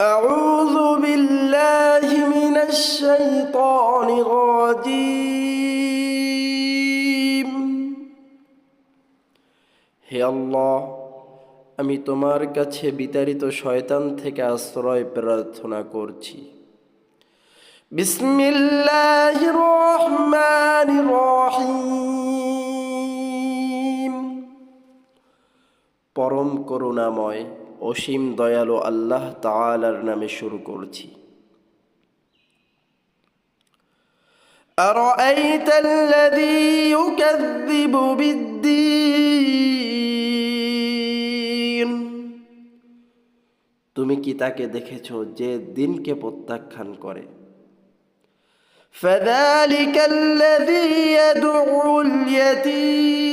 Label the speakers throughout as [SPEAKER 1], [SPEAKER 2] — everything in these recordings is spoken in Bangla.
[SPEAKER 1] أعوذ بالله من الشيطان الرجيم হে আল্লাহ আমি তোমার কাছে বিতাড়িত শয়তান থেকে আশ্রয় প্রার্থনা করছি বিসমিল্লাহ রহমান রহিম পরম করুণাময় অসীম দয়ালু আল্লাহ তাআলার নামে শুরু করছি أرأيت الذي يكذب بالدين তুমি কি তাকে দেখেছো যে দিনকে প্রত্যাখ্যান করে فذلك الذي يدعو اليتيم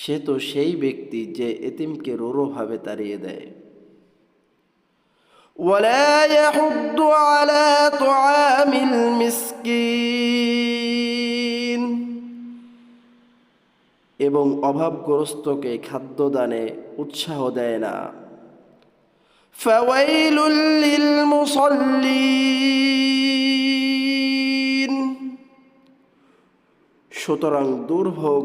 [SPEAKER 1] সে তো সেই ব্যক্তি যে এতিমকে রোরোভাবে তাড়িয়ে দেয় ولا يحض على طعام المسكين এবং অভাবগ্রস্তকে খাদ্যদানে উৎসাহ দেয় না فويل للمصلين সুতরাং দুর্ভোগ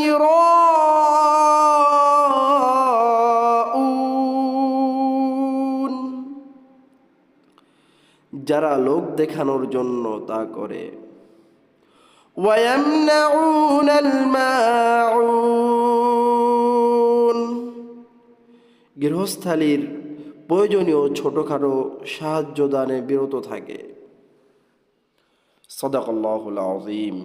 [SPEAKER 1] যারা লোক দেখানোর জন্য তা করে। গৃহস্থালির প্রয়োজনীয় ছোটোখাটো সাহায্য দানে বিরত থাকে। সদাকল্লাহ আজিম